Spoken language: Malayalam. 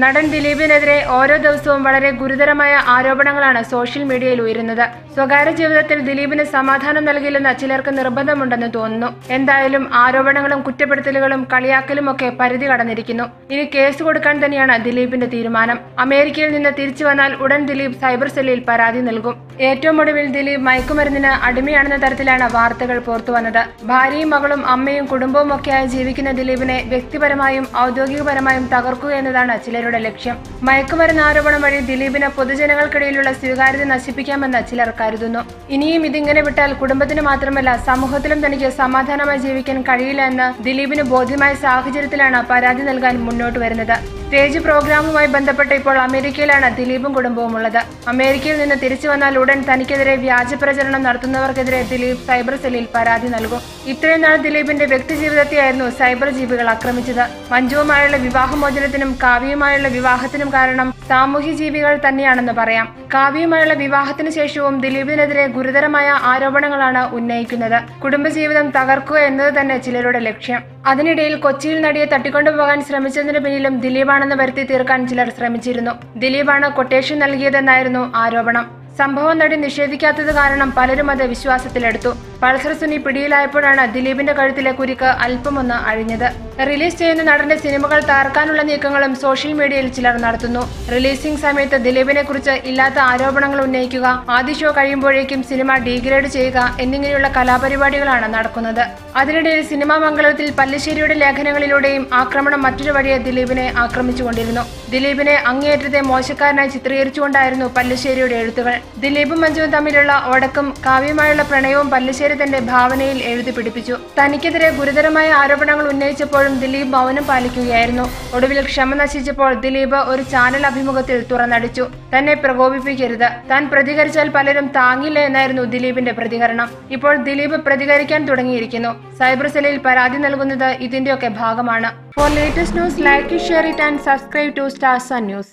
നടൻ ദിലീപിനെതിരെ ഓരോ ദിവസവും വളരെ ഗുരുതരമായ ആരോപണങ്ങളാണ് സോഷ്യൽ മീഡിയയിൽ ഉയരുന്നത്. സ്വകാര്യ ജീവിതത്തിൽ ദിലീപിന് സമാധാനം നൽകില്ലെന്ന് ചിലർക്ക് നിർബന്ധമുണ്ടെന്ന് തോന്നുന്നു. എന്തായാലും ആരോപണങ്ങളും കുറ്റപ്പെടുത്തലുകളും കളിയാക്കലും ഒക്കെ പരിധി കടന്നിരിക്കുന്നു. ഇനി കേസ് കൊടുക്കാൻ തന്നെയാണ് ദിലീപിന്റെ തീരുമാനം. അമേരിക്കയിൽ നിന്ന് തിരിച്ചു വന്നാൽ ഉടൻ ദിലീപ് സൈബർ സെല്ലിൽ പരാതി നൽകും. ഏറ്റവും ഒടുവിൽ ദിലീപ് മയക്കുമരുന്നിന് അടിമയാണെന്ന തരത്തിലാണ് വാർത്തകൾ പുറത്തുവന്നത് ഭാര്യയും മകളും അമ്മയും കുടുംബവും ഒക്കെയായി ജീവിക്കുന്ന ദിലീപിനെ വ്യക്തിപരമായും ഔദ്യോഗികപരമായും തകർക്കുക എന്നതാണ് ചിലരുടെ ലക്ഷ്യം. മയക്കുമരുന്ന് ആരോപണം വഴി ദിലീപിന് പൊതുജനങ്ങൾക്കിടയിലുള്ള സ്വീകാര്യത നശിപ്പിക്കാമെന്ന് ചിലർ കരുതുന്നു. ഇനിയും ഇതിങ്ങനെ വിട്ടാൽ കുടുംബത്തിന് മാത്രമല്ല സമൂഹത്തിലും തനിക്ക് സമാധാനമായി ജീവിക്കാൻ കഴിയില്ല എന്ന് ദിലീപിന് ബോധ്യമായ സാഹചര്യത്തിലാണ് പരാതി നൽകാൻ മുന്നോട്ട് വരുന്നത്. സ്റ്റേജ് പ്രോഗ്രാമുമായി ബന്ധപ്പെട്ട് ഇപ്പോൾ അമേരിക്കയിലാണ് ദിലീപും കുടുംബവും ഉള്ളത്. അമേരിക്കയിൽ നിന്ന് തിരിച്ചു വന്നാൽ ഉടൻ തനിക്കെതിരെ വ്യാജ പ്രചരണം നടത്തുന്നവർക്കെതിരെ ദിലീപ് സൈബർ സെല്ലിൽ പരാതി നൽകും. ഇത്രയും നാൾ ദിലീപിന്റെ വ്യക്തിജീവിതത്തെയായിരുന്നു സൈബർ ജീവികൾ ആക്രമിച്ചത്. മഞ്ജുവുമായുള്ള വിവാഹമോചനത്തിനും കാവ്യയുമായുള്ള വിവാഹത്തിനും കാരണം സാമൂഹ്യ ജീവികൾ തന്നെയാണെന്ന് പറയാം. കാവ്യയുമായുള്ള വിവാഹത്തിന് ശേഷവും ദിലീപിനെതിരെ ഗുരുതരമായ ആരോപണങ്ങളാണ് ഉന്നയിക്കുന്നത്. കുടുംബജീവിതം തകർക്കുക എന്നത് തന്നെ ചിലരുടെ ലക്ഷ്യം. അതിനിടയിൽ കൊച്ചിയിൽ നടിയെ തട്ടിക്കൊണ്ടുപോകാൻ ശ്രമിച്ചതിന് പിന്നിലും ദിലീപാണെന്ന് വരുത്തി തീർക്കാൻ ചിലർ ശ്രമിച്ചിരുന്നു. ദിലീപാണ് കൊട്ടേഷൻ നൽകിയതെന്നായിരുന്നു ആരോപണം. സംഭവം നടി നിഷേധിക്കാത്തത് കാരണം പലരും അത് വിശ്വാസത്തിലെടുത്തു. പൾസർ സുനി പിടിയിലായപ്പോഴാണ് ദിലീപിന്റെ കഴുത്തിലെ കുരുക്ക് അല്പമൊന്ന് അഴിഞ്ഞത്. റിലീസ് ചെയ്യുന്ന നടന്റെ സിനിമകൾ തകർക്കാനുള്ള നീക്കങ്ങളും സോഷ്യൽ മീഡിയയിൽ ചിലർ നടത്തുന്നു. റിലീസിംഗ് സമയത്ത് ദിലീപിനെ കുറിച്ച് ഇല്ലാത്ത ആരോപണങ്ങൾ ഉന്നയിക്കുക ആദ്യ ഷോ കഴിയുമ്പോഴേക്കും സിനിമ ഡീഗ്രേഡ് ചെയ്യുക എന്നിങ്ങനെയുള്ള കലാപരിപാടികളാണ് നടക്കുന്നത്. അതിനിടയിൽ സിനിമാ മംഗളത്തിൽ പല്ലിശ്ശേരിയുടെ ലേഖനങ്ങളിലൂടെയും ആക്രമണം മറ്റൊരു വഴിയെ ദിലീപിനെ ആക്രമിച്ചുകൊണ്ടിരുന്നു. ദിലീപിനെ അങ്ങേയറ്റത്തെ മോശക്കാരനായി ചിത്രീകരിച്ചുകൊണ്ടായിരുന്നു പല്ലിശ്ശേരിയുടെ എഴുത്തുകൾ. ദിലീപും മഞ്ജുവും തമ്മിലുള്ള ഒടക്കും കാവ്യമായുള്ള പ്രണയവും പല്ലിശ്ശേരി തന്റെ ഭാവനയിൽ എഴുതി പിടിപ്പിച്ചു. തനിക്കെതിരെ ഗുരുതരമായ ആരോപണങ്ങൾ ഉന്നയിച്ചപ്പോഴും ദിലീപ് മൗനം പാലിക്കുകയായിരുന്നു. ഒടുവിൽ ക്ഷമ നശിച്ചപ്പോൾ ദിലീപ് ഒരു ചാനൽ അഭിമുഖത്തിൽ തുറന്നടിച്ചു. തന്നെ പ്രകോപിപ്പിക്കരുത്. താൻ പ്രതികരിച്ചാൽ പലരും താങ്ങില്ല എന്നായിരുന്നു ദിലീപിന്റെ പ്രതികരണം. ഇപ്പോൾ ദിലീപ് പ്രതികരിക്കാൻ തുടങ്ങിയിരിക്കുന്നു. സൈബർ സെല്ലിൽ പരാതി നൽകുന്നത് ഇതിന്റെയൊക്കെ ഭാഗമാണ്. For latest news like share it and subscribe to Star Sun News